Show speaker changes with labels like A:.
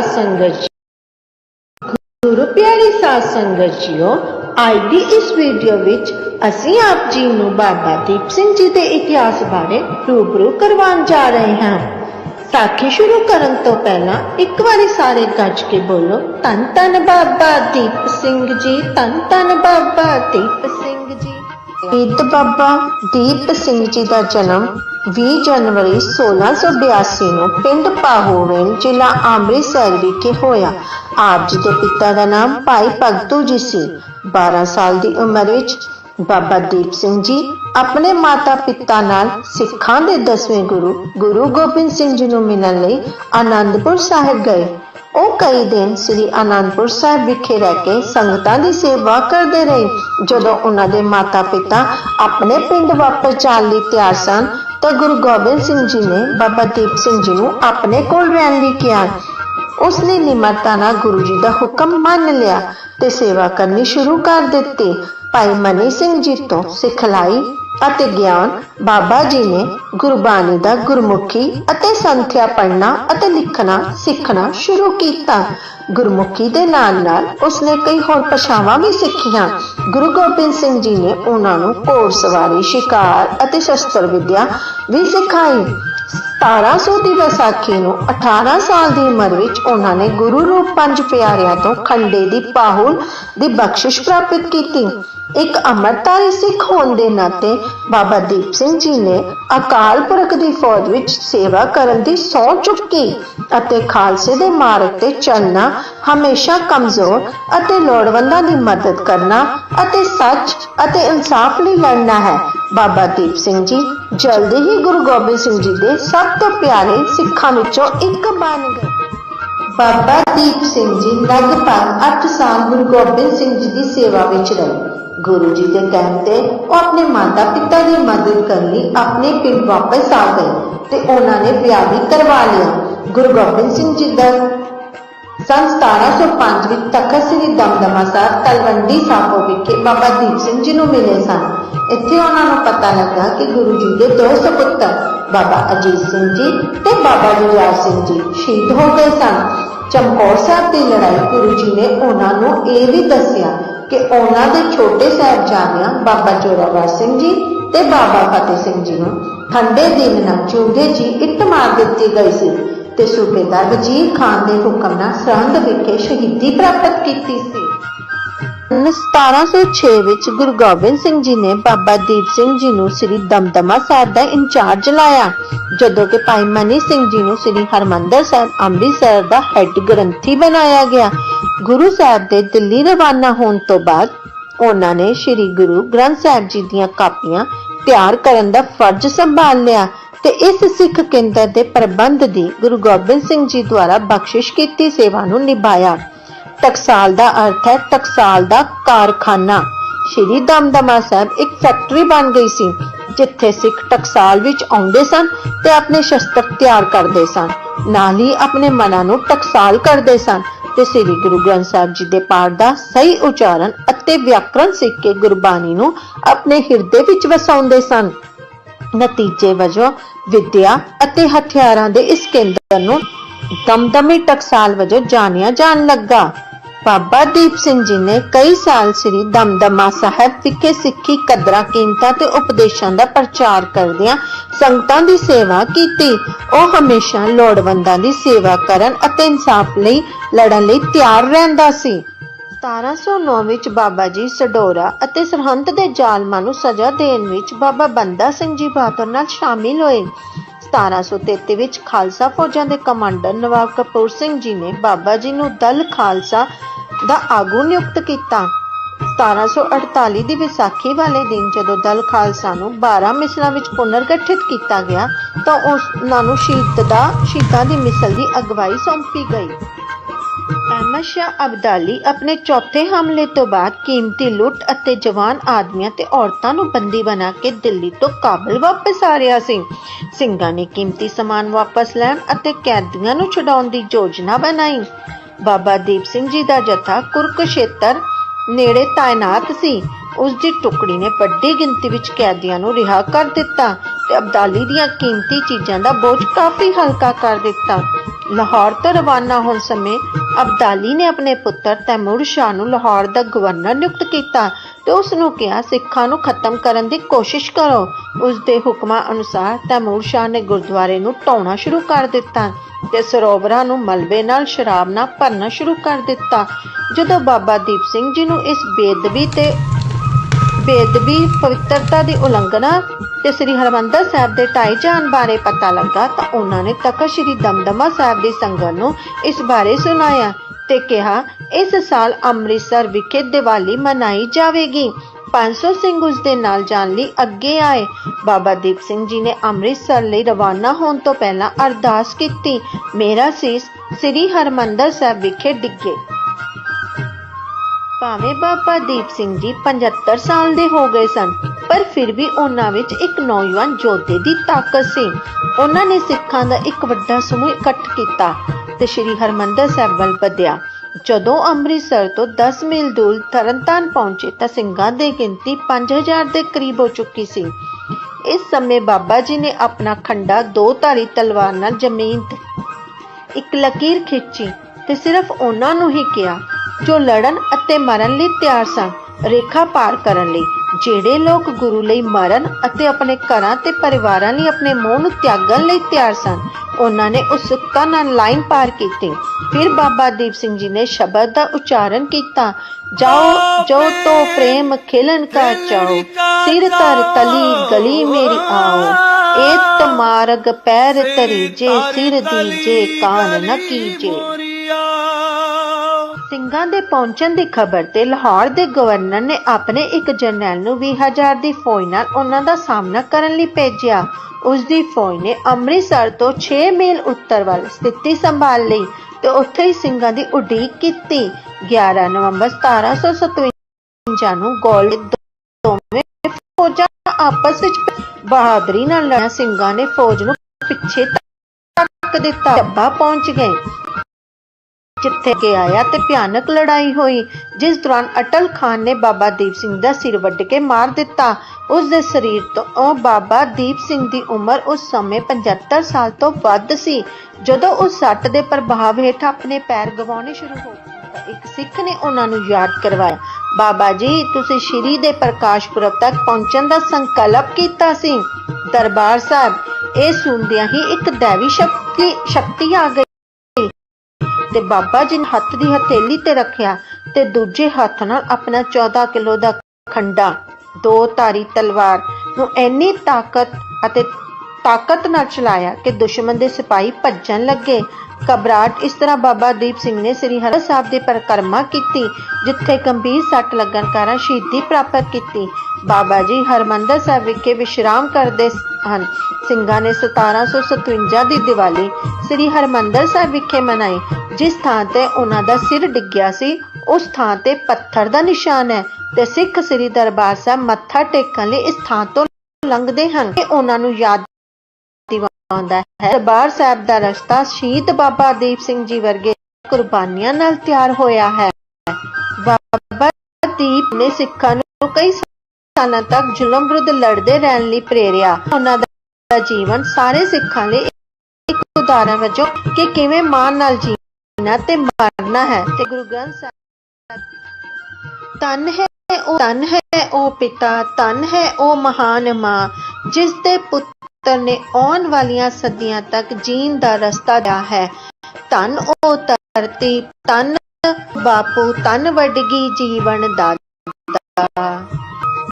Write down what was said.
A: ਸਾਧ ਸੰਗਤ ਗੁਰੂ ਪਿਆਰੀ ਸਾਧ ਸੰਗਤ ਜੀਓ, ਅੱਜ ਦੀ ਇਸ ਵੀਡੀਓ ਵਿੱਚ ਅਸੀਂ ਆਪ ਜੀ ਨੂੰ ਬਾਬਾ ਦੀਪ ਸਿੰਘ ਜੀ ਦੇ ਇਤਿਹਾਸ ਬਾਰੇ ਰੂਬਰੂ ਕਰਵਾਉਣ ਜਾ ਰਹੇ ਹਾਂ। ਸਾਖੀ ਸ਼ੁਰੂ ਕਰਨ ਤੋਂ ਪਹਿਲਾਂ ਇੱਕ ਵਾਰੀ ਸਾਰੇ ਗੱਜ ਕੇ ਬੋਲੋ, ਧੰਨ ਧੰਨ ਬਾਬਾ ਦੀਪ ਸਿੰਘ ਜੀ, ਧੰਨ ਧੰਨ ਬਾਬਾ ਦੀਪ ਸਿੰਘ ਜੀ। ਸ਼ਹੀਦ ਬਾਬਾ ਦੀਪ ਸਿੰਘ ਜੀ ਦਾ ਜਨਮ 20 ਜਨਵਰੀ 1682 ਨੂੰ ਪਿੰਡ ਪਾਹੋਵੇਲ ਜ਼ਿਲ੍ਹਾ ਅੰਮ੍ਰਿਤਸਰ ਵਿਖੇ ਹੋਇਆ। ਆਪ ਜੀ ਦੇ ਪਿਤਾ ਦਾ ਨਾਮ ਭਾਈ ਭਗਤੂ ਜੀ ਸੀ। 12 ਸਾਲ ਦੀ ਉਮਰ ਵਿੱਚ ਬਾਬਾ ਦੀਪ ਸਿੰਘ ਜੀ ਆਪਣੇ ਮਾਤਾ ਪਿਤਾ ਨਾਲ ਸਿੱਖਾਂ ਦੇ 10ਵੇਂ ਗੁਰੂ ਗੁਰੂ ਗੋਬਿੰਦ ਸਿੰਘ ਜੀ ਨੂੰ ਮਿਲਣ ਲਈ ਆਨੰਦਪੁਰ ਸਾਹਿਬ ਗਏ। ਕਈ ਦਿਨ ਸ੍ਰੀ ਆਨੰਦਪੁਰ ਸਾਹਿਬ ਵਿਖੇ ਰਹਿ ਕੇ ਸੰਗਤਾਂ ਦੀ ਸੇਵਾ ਕਰਦੇ ਰਹੇ। ਜਦੋਂ ਉਹਨਾਂ ਦੇ ਮਾਤਾ-ਪਿਤਾ ਆਪਣੇ ਪਿੰਡ ਵਾਪਸ ਜਾਣ ਲਈ ਤਿਆਰ ਸਨ, ਤਾਂ ਗੁਰੂ ਗੋਬਿੰਦ ਸਿੰਘ ਜੀ ਨੇ ਬਾਬਾ ਦੀਪ ਸਿੰਘ ਜੀ ਨੂੰ ਆਪਣੇ ਕੋਲ ਰਹਿਣ ਲਈ ਕਿਹਾ। ਉਸਨੇ ਨਿਮਰਤਾ ਨਾਲ ਗੁਰੂ ਜੀ ਦਾ ਹੁਕਮ ਮੰਨ ਲਿਆ ਤੇ ਸੇਵਾ ਕਰਨੀ ਸ਼ੁਰੂ ਕਰ ਦਿੱਤੀ। ਭਾਈ ਮਨੀ ਸਿੰਘ ਜੀ ਤੋਂ ਸਿਖਲਾਈ ਅਤੇ ਗਿਆਨ ਬਾਬਾ ਜੀ ਨੇ ਗੁਰਬਾਣੀ ਦਾ ਗੁਰਮੁਖੀ ਅਤੇ ਸੰਥਿਆ ਪੜ੍ਹਨਾ ਅਤੇ ਲਿਖਣਾ ਸਿੱਖਣਾ ਸ਼ੁਰੂ ਕੀਤਾ। ਗੁਰਮੁਖੀ ਦੇ ਨਾਲ ਨਾਲ ਉਸਨੇ ਕਈ ਹੋਰ ਭਾਸ਼ਾਵਾਂ ਵੀ ਸਿੱਖੀਆਂ। ਗੁਰੂ ਗੋਬਿੰਦ ਸਿੰਘ ਜੀ ਨੇ ਉਹਨਾਂ ਨੂੰ ਘੋੜਸਵਾਰੀ ਸ਼ਿਕਾਰ ਅਤੇ ਸ਼ਸਤਰ ਵਿਦਿਆ ਵੀ ਸਿਖਾਈ। 1700 ਦੀ ਵਿਸਾਖੀ ਨੂੰ 18 ਸਾਲ ਦੀ ਉਮਰ ਵਿੱਚ ਉਹਨਾਂ ਨੇ ਗੁਰੂ ਰੂਪ ਪੰਜ ਪਿਆਰਿਆਂ ਤੋਂ ਖੰਡੇ ਦੀ ਪਾਹੁਲ ਦੀ ਬਖਸ਼ਿਸ਼ ਪ੍ਰਾਪਤ ਕੀਤੀ। ਇੱਕ ਅਮਰਤਾਰੀ ਸਿੱਖ ਹੋਣ ਦੇ ਨਾਤੇ ਬਾਬਾ ਦੀਪ ਸਿੰਘ ਜੀ ਨੇ ਅਕਾਲ ਪੁਰਖ ਦੀ ਫੌਜ ਵਿੱਚ ਸੇਵਾ ਕਰਨ ਦੀ ਸਹੁੰ ਚੁੱਕੀ। ਅਤੇ ਖਾਲਸੇ ਦੇ ਮਾਰਗ ਤੇ ਚੱਲਣਾ ਹਮੇਸ਼ਾ ਕਮਜ਼ੋਰ ਅਤੇ ਲੋੜਵੰਦਾਂ ਦੀ ਮਦਦ ਕਰਨਾ ਅਤੇ ਸੱਚ ਅਤੇ ਇਨਸਾਫ ਲਈ ਲੜਨਾ ਹੈ। ਬਾਬਾ ਦੀਪ ਸਿੰਘ ਜੀ, ਜਲਦੀ ਹੀ ਗੁਰੂ ਗੋਬਿੰਦ ਸਿੰਘ ਜੀ ਦੇ ਸਭ ਤੋਂ ਪਿਆਰੇ ਸਿੱਖਾਂ ਵਿੱਚੋਂ ਇੱਕ ਬਣ ਗਏ। ਬਾਬਾ ਦੀਪ ਸਿੰਘ ਜੀ ਲਗਭਗ 8 ਸਾਲ ਗੁਰੂ ਗੋਬਿੰਦ ਸਿੰਘ ਜੀ ਦੀ ਸੇਵਾ ਵਿੱਚ ਰਹੇ। ਗੁਰੂ ਜੀ ਦੇ ਕਹਿਣ ਤੇ ਉਹ ਆਪਣੇ ਮਾਤਾ ਪਿਤਾ ਦੀ ਮਦਦ ਕਰਨ ਲਈ ਆਪਣੇ ਪਿੰਡ ਵਾਪਸ ਆ ਗਏ ਤੇ ਉਹਨਾਂ ਨੇ ਵਿਆਹ ਵੀ ਕਰਵਾ ਲਿਆ। ਗੁਰੂ ਗੋਬਿੰਦ ਸਿੰਘ ਜੀ ਦਾ ਸੰਨ 1705 ਵਿੱਚ ਤਖਤ ਸ੍ਰੀ ਦਮਦਮਾ ਸਾਹਿਬ ਤਲਵੰਡੀ ਸਾਬੋ ਵਿਖੇ ਬਾਬਾ ਦੀਪ ਸਿੰਘ ਜੀ ਨੂੰ ਮਿਲੇ ਸਨ। ਇੱਥੇ ਉਹਨਾਂ ਨੂੰ ਪਤਾ ਲੱਗਾ ਕਿ ਗੁਰੂ ਜੀ ਦੇ ਦੋ ਸਪੁੱਤਰ, ਬਾਬਾ ਅਜੀਤ ਸਿੰਘ ਜੀ ਤੇ ਬਾਬਾ ਜੁਝਾਰ ਸਿੰਘ ਜੀ ਸ਼ਹੀਦ ਹੋ ਗਏ ਸਨ। ਚਮਕੌਰ ਸਾਹਿਬ ਦੀ ਲੜਾਈ ਗੁਰੂ ਜੀ ਨੇ ਉਹਨਾਂ ਨੂੰ ਇਹ ਵੀ ਦੱਸਿਆ ਕਿ ਉਹਨਾਂ ਦੇ ਛੋਟੇ ਸਾਹਿਬਜ਼ਾਦਿਆਂ ਬਾਬਾ ਜੋਰਾਵਰ ਸਿੰਘ ਜੀ ਤੇ ਬਾਬਾ ਫਤਿਹ ਸਿੰਘ ਜੀ ਨੂੰ ਠੰਡੇ ਦਿਨ ਨਾਲ ਜਿਉਂਦੇ ਜੀ ਇੱਟ ਮਾਰ ਦਿੱਤੀ ਗਈ ਸੀ ਤੇ ਸੂਬੇਦਾਰ ਵਜ਼ੀਰ ਖਾਨ ਦੇ ਹੁਕਮ ਨਾਲ ਸਰਹੰਦ ਵਿਖੇ ਸ਼ਹੀਦੀ ਪ੍ਰਾਪਤ ਕੀਤੀ ਸੀ। 1706 ਵਿੱਚ ਗੁਰੂ ਗੋਬਿੰਦ ਸਿੰਘ ਜੀ ਨੇ ਬਾਬਾ ਦੀਪ ਸਿੰਘ ਜੀ ਨੂੰ ਸ੍ਰੀ ਦਮਦਮਾ ਸਾਹਿਬ ਦਾ ਇੰਚਾਰਜ ਲਾਇਆ, ਜਦੋਂ ਕਿ ਭਾਈ ਮਨੀ ਸਿੰਘ ਜੀ ਨੂੰ ਸ੍ਰੀ ਹਰਮੰਦਰ ਸਾਹਿਬ ਅੰਮ੍ਰਿਤਸਰ ਦਾ ਹੈੱਡ ਗ੍ਰੰਥੀ ਬਣਾਇਆ ਗਿਆ। ਗੁਰੂ ਸਾਹਿਬ ਦੇ ਦਿੱਲੀ ਰਵਾਨਾ ਹੋਣ ਤੋਂ ਬਾਅਦ ਉਹਨਾਂ ਨੇ ਸ੍ਰੀ ਗੁਰੂ ਗ੍ਰੰਥ ਸਾਹਿਬ ਜੀ ਦੀਆਂ ਕਾਪੀਆਂ ਤਿਆਰ ਕਰਨ ਦਾ ਫਰਜ਼ ਸੰਭਾਲ ਲਿਆ ਤੇ ਇਸ ਸਿੱਖ ਕੇਂਦਰ ਦੇ ਪ੍ਰਬੰਧ ਦੀ ਗੁਰੂ ਗੋਬਿੰਦ ਸਿੰਘ ਜੀ ਦੁਆਰਾ ਬਖਸ਼ਿਸ਼ ਕੀਤੀ, ਸੇਵਾ ਨੂੰ ਨਿਭਾਇਆ। ਟਕਸਾਲ ਦਾ ਅਰਥ ਹੈ ਟਕਸਾਲ ਦਾ ਕਾਰਖਾਨਾ। ਸ਼੍ਰੀ ਦਮਦਮਾ ਸਾਹਿਬ ਇੱਕ ਫੈਕਟਰੀ ਬਣ ਗਈ ਸੀ, ਜਿੱਥੇ ਸਿੱਖ ਟਕਸਾਲ ਵਿੱਚ ਆਉਂਦੇ ਸਨ ਤੇ ਆਪਣੇ ਸ਼ਸਤਰ ਤਿਆਰ ਕਰਦੇ ਸਨ। ਨਾਲ ਹੀ ਆਪਣੇ ਮਨਾਂ ਨੂੰ ਟਕਸਾਲ ਕਰਦੇ ਸਨ। ਤੇ ਸ੍ਰੀ ਗੁਰੂ ਗ੍ਰੰਥ ਸਾਹਿਬ ਜੀ ਦੇ ਪਾਠ ਦਾ ਸਹੀ ਉਚਾਰਨ ਅਤੇ ਵਿਆਕਰਣ ਸਿੱਖ ਕੇ ਗੁਰਬਾਣੀ ਨੂੰ ਆਪਣੇ ਹਿਰਦੇ ਵਿੱਚ ਵਸਾਉਂਦੇ ਸਨ। ਨਤੀਜੇ ਵਜੋਂ ਵਿਦਿਆ ਅਤੇ ਹਥਿਆਰਾਂ ਦੇ ਇਸ ਕੇਂਦਰ ਨੂੰ ਦਮਦਮੀ ਟਕਸਾਲ ਵਜੋਂ ਜਾਣਿਆ ਜਾਣ ਲੱਗਾ। ਬਾਬਾ ਦੀਪ ਸਿੰਘ ਜੀ ਨੇ ਕਈ ਸਾਲ ਸ੍ਰੀ ਦਮਦਮਾ ਸਾਹਿਬ ਵਿਖੇ ਸਿੱਖੀ ਕਦਰਾਂ, ਕੀਮਤਾਂ ਤੇ ਉਪਦੇਸ਼ਾਂ ਦਾ ਪ੍ਰਚਾਰ ਕਰਦਿਆਂ ਸੰਗਤਾਂ ਦੀ ਸੇਵਾ ਕੀਤੀ। ਉਹ ਹਮੇਸ਼ਾ ਲੋੜਵੰਦਾਂ ਦੀ ਸੇਵਾ ਕਰਨ ਅਤੇ ਇਨਸਾਫ ਲਈ ਲੜਨ ਲਈ ਤਿਆਰ ਰਹਿੰਦਾ ਸੀ। 1709 ਵਿੱਚ ਬਾਬਾ ਜੀ ਸਡੋਰਾ ਅਤੇ ਸਰਹੰਦ ਦੇ ਜ਼ਾਲਮਾਂ ਨੂੰ ਸਜ਼ਾ ਦੇਣ ਵਿੱਚ ਬਾਬਾ ਬੰਦਾ ਸਿੰਘ ਜੀ ਬਹਾਦਰ ਨਾਲ ਸ਼ਾਮਿਲ ਹੋਏ। 1733 ਵਿੱਚ ਖਾਲਸਾ ਫੌਜਾਂ ਦੇ ਕਮਾਂਡਰ ਨਵਾਬ ਕਪੂਰ ਸਿੰਘ ਜੀ ਨੇ ਬਾਬਾ ਜੀ ਨੂੰ ਦਲ ਖਾਲਸਾ ਦਾ ਆਗੂ ਨਿਯੁਕਤ ਕੀਤਾ। 1748 ਦੀ ਵਿਸਾਖੀ ਵਾਲੇ ਦਿਨ ਜਦੋਂ ਦਲ ਖਾਲਸਾ ਨੂੰ 12 ਮਿਸਲਾਂ ਵਿੱਚ ਪੁਨਰਗਠਿਤ ਕੀਤਾ ਗਿਆ ਤਾਂ ਉਹਨਾਂ ਨੂੰ ਸ਼ਹੀਦ ਦਾ ਸ਼ਹੀਦਾਂ ਦੀ ਮਿਸਲ ਦੀ ਅਗਵਾਈ ਸੌਂਪੀ ਗਈ। ਅਹਿਮਦ ਸ਼ਾਹ ਅਬਦਾਲੀ ਆਪਣੇ ਚੌਥੇ ਹਮਲੇ ਤੋਂ ਬਾਅਦ ਕੀਮਤੀ ਲੁੱਟ ਅਤੇ ਜਵਾਨ ਆਦਮੀਆਂ ਤੇ ਔਰਤਾਂ ਨੂੰ ਬੰਦੀ ਬਣਾ ਕੇ ਦਿੱਲੀ ਤੋਂ ਕਾਬਲ ਵਾਪਸ ਆ ਰਿਹਾ ਸੀ। ਸਿੰਘਾਂ ਨੇ ਕੀਮਤੀ ਸਮਾਨ ਵਾਪਸ ਲੈਣ ਅਤੇ ਕੈਦੀਆਂ ਨੂੰ ਛੁਡਾਉਣ ਦੀ ਯੋਜਨਾ ਬਣਾਈ। ਬਾਬਾ ਦੀਪ ਸਿੰਘ ਜੀ ਦਾ ਜਥਾ ਕੁਰਕਸ਼ੇਤਰ ਨੇੜੇ ਤਾਇਨਾਤ ਸੀ। ਉਸ ਦੀ ਟੁਕੜੀ ਨੇ ਵੱਡੀ ਗਿਣਤੀ ਵਿੱਚ ਕੈਦੀਆਂ ਨੂੰ ਰਿਹਾ ਕਰ ਦਿੱਤਾ ਤੇ ਅਬਦਾਲੀ ਦੀਆਂ ਕੀਮਤੀ ਚੀਜ਼ਾਂ ਦਾ ਬੋਝ ਕਾਫੀ ਹਲਕਾ ਕਰ ਦਿੱਤਾ। ਲਾਹੌਰ ਤੋਂ ਰਵਾਨਾ ਹੋਣ ਸਮੇਂ ਅਬਦਾਲੀ ਨੇ ਆਪਣੇ ਪੁੱਤਰ ਤੈਮੂਰ ਸ਼ਾਹ ਨੂੰ ਲਾਹੌਰ ਦਾ ਗਵਰਨਰ ਨਿਯੁਕਤ ਕੀਤਾ ਤੇ ਉਸ ਨੂੰ ਕਿਹਾ, ਸਿੱਖਾਂ ਨੂੰ ਖਤਮ ਕਰਨ ਦੀ ਕੋਸ਼ਿਸ਼ ਕਰੋ। ਉਸ ਦੇ ਹੁਕਮਾਂ ਅਨੁਸਾਰ ਤੈਮੂਰ ਸ਼ਾਹ ਨੇ ਗੁਰਦੁਆਰੇ ਨੂੰ ਢਾਉਣਾ ਸ਼ੁਰੂ ਕਰ ਦਿੱਤਾ ਤੇ ਸਰੋਵਰਾਂ ਨੂੰ ਮਲਬੇ ਨਾਲ ਸ਼ਰਾਬ ਨਾਲ ਭਰਨਾ ਸ਼ੁਰੂ ਕਰ ਦਿੱਤਾ। ਜਦੋਂ ਬਾਬਾ ਦੀਪ ਸਿੰਘ ਜੀ ਨੂੰ ਇਸ ਬੇਦਬੀ ਤੇ ਬੇਦਬੀ ਪਵਿੱਤਰਤਾ ਦੀ ਉਲੰਘਣਾ ਤੇ ਸ੍ਰੀ ਹਰਮੰਦਰ ਸਾਹਿਬ ਦੇ ਢਾਈ ਜਾਣ ਬਾਰੇ ਪਤਾ ਲੱਗਾ ਤਾਂ ਉਹਨਾਂ ਨੇ ਤਖਤ ਸ੍ਰੀ ਦਮਦਮਾ ਸਾਹਿਬ ਦੀ ਸੰਗਤ ਨੂੰ ਇਸ ਬਾਰੇ ਸੁਣਾਇਆ ਤੇ ਕਿਹਾ, ਇਸ ਸਾਲ ਅੰਮ੍ਰਿਤਸਰ ਵਿਖੇ ਦੀਵਾਲੀ ਮਨਾਈ ਜਾਵੇਗੀ। 500 ਸਿੰਘ ਉਸ ਦੇ ਨਾਲ ਜਾਣ ਲਈ ਅੱਗੇ ਆਏ। ਬਾਬਾ ਦੀਪ ਸਿੰਘ ਜੀ ਨੇ ਅੰਮ੍ਰਿਤਸਰ ਲਈ ਰਵਾਨਾ ਹੋਣ ਤੋਂ ਪਹਿਲਾਂ ਅਰਦਾਸ ਕੀਤੀ। ਮੇਰਾ ਸੀਸ ਸ੍ਰੀ ਹਰਮੰਦਰ ਸਾਹਿਬ ਵਿਖੇ ਡਿੱਗੇ। ਭਾਵੇਂ ਬਾਬਾ ਦੀਪ ਸਿੰਘ ਜੀ 75 ਸਾਲ ਦੇ ਹੋ ਗਏ ਸਨ ਪਰ ਫਿਰ ਵੀ ਉਹਨਾਂ ਵਿੱਚ ਇੱਕ ਨੌਜਵਾਨ ਯੋਧੇ ਦੀ ਤਾਕਤ ਸੀ। ਉਹਨਾਂ ਨੇ ਸਿੱਖਾਂ ਦਾ ਇੱਕ ਵੱਡਾ ਸਮੂਹ ਇਕੱਠ ਕੀਤਾ ਤੇ ਸ੍ਰੀ ਹਰਮੰਦਰ ਸਾਹਿਬ ਵੱਲ ਵਧਿਆ। ਜਦੋਂ ਅੰਮ੍ਰਿਤਸਰ ਤੋਂ 10 ਮੀਲ ਦੂਰ ਤਰਨਤਾਰਨ ਪਹੁੰਚੇ ਤਾਂ ਸਿੰਘਾਂ ਦੀ ਗਿਣਤੀ 5000 ਦੇ ਕਰੀਬ ਹੋ ਚੁੱਕੀ ਸੀ। ਇਸ ਸਮੇਂ ਬਾਬਾ ਜੀ ਨੇ ਆਪਣਾ ਖੰਡਾ ਦੋ ਧਾਰੀ ਤਲਵਾਰ ਨਾਲ ਜ਼ਮੀਨ ਤੇ ਇੱਕ ਲਕੀਰ ਖਿੱਚੀ ਤੇ ਸਿਰਫ ਉਹਨਾਂ ਨੂੰ ਹੀ ਕਿਹਾ, ਜੋ ਲੜਨ ਅਤੇ ਮਰਨ ਲਈ ਤਿਆਰ ਸਨ ਰੇਖਾ ਪਾਰ ਕਰਨ ਲਈ। ਜਿਹੜੇ ਲੋਕ ਗੁਰੂ ਲਈ ਮਰਨ ਅਤੇ ਆਪਣੇ ਘਰਾਂ ਤੇ ਪਰਿਵਾਰਾਂ ਲਈ ਆਪਣੇ ਮੋਹ ਨੂੰ ਤਿਆਗਣ ਲਈ ਤਿਆਰ ਸਨ, ਉਹਨਾਂ ਨੇ ਉਤਸੁਕਤਾ ਨਾਲ ਲਾਈਨ ਪਾਰ ਕੀਤੀ। ਫਿਰ ਬਾਬਾ ਦੀਪ ਸਿੰਘ ਜੀ ਨੇ ਸ਼ਬਦ ਦਾ ਉਚਾਰਨ ਕੀਤਾ, ਜਾਓ, ਜੋ ਤੋ ਪ੍ਰੇਮ ਖੇਲਨ ਕਾ ਚਾਓ, ਸਿਰ ਤਰ ਤਲੀ ਗਲੀ ਮੇਰੀ ਆਓ, ਏਤ ਮਾਰਗ ਪੈਰ ਤਰੀਜੇ ਸਿਰ ਦੀਜੇ ਕਾਨ ਨ ਕੀਜੇ। ਸਿੰਘਾਂ ਦੇ ਪਹੁੰਚਣ ਦੀ ਖਬਰ ਤੇ ਲਾਹੌਰ ਦੇ ਗਵਰਨਰ ਨੇ ਆਪਣੇ ਇੱਕ ਜਰਨੈਲ ਨੂੰ 20000 ਦੀ ਫੌਜ ਨਾਲ ਉਹਨਾਂ ਦਾ ਸਾਹਮਣਾ ਕਰਨ ਲਈ ਭੇਜਿਆ। ਉਸ ਦੀ ਫੌਜ ਨੇ ਅੰਮ੍ਰਿਤਸਰ ਤੋਂ 6 ਮੀਲ ਉੱਤਰ ਵੱਲ ਸਥਿਤੀ ਸੰਭਾਲ ਲਈ ਤੇ ਉੱਥੇ ਹੀ ਸਿੰਘਾਂ ਦੀ ਉਡੀਕ ਕੀਤੀ। 11 ਨਵੰਬਰ 1757 ਨੂੰ ਗੋਲ ਦੋਵੇਂ ਫੌਜਾਂ ਆਪਸ ਵਿੱਚ ਬਹਾਦਰੀ ਨਾਲ ਲੜਿਆ। ਸਿੰਘਾਂ ਨੇ ਫੌਜ ਨੂੰ ਪਿੱਛੇ ਧੱਕ ਦਿੱਤਾ। ਡੱਬਾ ਪਹੁੰਚ ਗਏ। ਜਿੱਥੇ ਕੇ ਆਇਆ ਤੇ ਭਿਆਨਕ ਲੜਾਈ ਹੋਈ, ਜਿਸ ਦੌਰਾਨ ਅਟਲ ਖਾਨ ਨੇ ਬਾਬਾ ਦੀਪ ਸਿੰਘ ਦਾ ਸਿਰ ਵੱਢ ਕੇ ਮਾਰ ਦਿੱਤਾ। ਉਸ ਦੇ ਸਰੀਰ ਤੋਂ ਉਹ ਬਾਬਾ ਦੀਪ ਸਿੰਘ ਦੀ ਉਮਰ ਉਸ ਸਮੇਂ 75 ਸਾਲ ਤੋਂ ਵੱਧ ਸੀ। ਜਦੋਂ ਉਹ ਸੱਟ ਦੇ ਪ੍ਰਭਾਵ ਹੇਠ ਆਪਣੇ ਪੈਰ ਗਵਾਉਣੇ ਸ਼ੁਰੂ ਹੋ ਗਏ ਇੱਕ ਸਿੱਖ ਨੇ ਉਹਨਾਂ ਨੂੰ ਯਾਦ ਕਰਵਾਇਆ। ਬਾਬਾ ਜੀ, ਤੁਸੀਂ ਸ਼੍ਰੀ ਦੇ ਪ੍ਰਕਾਸ਼ ਪੁਰਬ ਤੱਕ ਪਹੁੰਚਣ ਦਾ ਸੰਕਲਪ ਕੀਤਾ ਸੀ। ਦਰਬਾਰ ਸਾਹਿਬ, ਇਹ ਸੁਣਦਿਆਂ ਹੀ ਇੱਕ ਦੇਵੀ ਸ਼ਕਤੀ ਸ਼ਕਤੀ ਆ ਗਈ। ਤੇ ਬਾਬਾ ਜੀ ਨੇ ਹੱਥ ਦੀ ਹਥੇਲੀ ਤੇ ਰੱਖਿਆ ਤੇ ਦੂਜੇ ਹੱਥ ਨਾਲ ਆਪਣਾ 14 ਕਿਲੋ ਦਾ ਖੰਡਾ, ਦੋ ਧਾਰੀ ਤਲਵਾਰ ਨੂੰ ਇੰਨੀ ਤਾਕਤ ਅਤੇ ਤਾਕਤ ਨਾਲ ਚਲਾਇਆ ਕਿ ਦੁਸ਼ਮਣ ਦੇ ਸਿਪਾਹੀ ਭੱਜਣ ਲੱਗੇ। ਘਬਰਾਹਟ ਇਸ ਤਰ੍ਹਾਂ ਬਾਬਾ ਦੀਪ ਸਿੰਘ ਨੇ ਸ੍ਰੀ ਹਰਿ ਸਾਹਿਬ ਦੀ ਪਰਿਕਰਮਾ ਕੀਤੀ, ਜਿੱਥੇ ਗੰਭੀਰ ਸੱਟ ਲੱਗਣ ਕਾਰਨ ਸ਼ਹੀਦੀ ਪ੍ਰਾਪਤ ਕੀਤੀ। ਬਾਬਾ ਜੀ ਹਰਮੰਦਰ ਸਾਹਿਬ ਵਿਖੇ ਵਿਸ਼ਰਾਮ ਕਰਦੇ ਹਨ। ਸਿੰਘਾਂ ਨੇ 1757 ਦੀ ਦੀਵਾਲੀ ਸ੍ਰੀ ਹਰਮੰਦਰ ਸਾਹਿਬ ਵਿਖੇ ਮਨਾਈ। ਜਿਸ ਥਾਂ ਤੇ ਉਹਨਾਂ ਦਾ ਸਿਰ ਡਿੱਗਿਆ ਸੀ, ਉਸ ਥਾਂ ਤੇ ਪੱਥਰ ਦਾ ਨਿਸ਼ਾਨ ਹੈ ਤੇ ਸਿੱਖ ਸ੍ਰੀ ਦਰਬਾਰ ਸਾਹਿਬ ਮੱਥਾ ਟੇਕਣ ਲਈ ਇਸ ਥਾਂ ਤੋਂ ਲੰਘਦੇ ਹਨ। ਤੇ ਉਹਨਾਂ ਨੂੰ ਯਾਦ ਦਿਵਾਉਂਦਾ ਹੈ। ਦਰਬਾਰ ਸਾਹਿਬ ਦਾ ਰਸਤਾ ਸ਼ਹੀਦ ਬਾਬਾ ਦੀਪ ਸਿੰਘ ਜੀ ਵਰਗੇ ਕੁਰਬਾਨੀਆਂ ਨਾਲ ਤਿਆਰ ਹੋਇਆ ਹੈ। ਬਾਬਾ ਦੀਪ ਨੇ ਸਿੱਖਾਂ ਨੂੰ ਕਈ ਸਾਲਾਂ ਤੱਕ ਜ਼ੁਲਮ ਵਿਰੁੱਧ ਲੜਦੇ ਰਹਿਣ ਲਈ ਪ੍ਰੇਰਿਆ। ਉਹਨਾਂ ਦਾ ਜੀਵਨ ਸਾਰੇ ਸਿੱਖਾਂ ਲਈ ਇੱਕ ਉਦਾਹਰਣ ਵਜੋਂ ਕਿ ਕਿਵੇਂ ਮਾਨ ਨਾਲ ਜੀਣਾ ਤੇ ਮਰਨਾ ਹੈ। ਤੇ ਗੁਰੂ ਗ੍ਰੰਥ ਸਾਹਿਬ ਤਨ ਹੈ ਉਹ ਤਨ ਹੈ ਉਹ ਪਿਤਾ ਤਨ ਹੈ ਉਹ ਮਹਾਨ ਮਾਂ ਜਿਸ ਦੇ ਪੁੱਤਰ ਨੇ ਆਉਣ ਵਾਲੀਆਂ ਸਦੀਆਂ ਤੱਕ ਜੀਣ ਦਾ ਰਸਤਾ ਦਿਆ ਹੈ। ਤਨ ਉਹ ਧਰਤੀ ਤਨ ਬਾਪੂ ਤਨ ਵਡਗੀ ਜੀਵਨ ਦਾ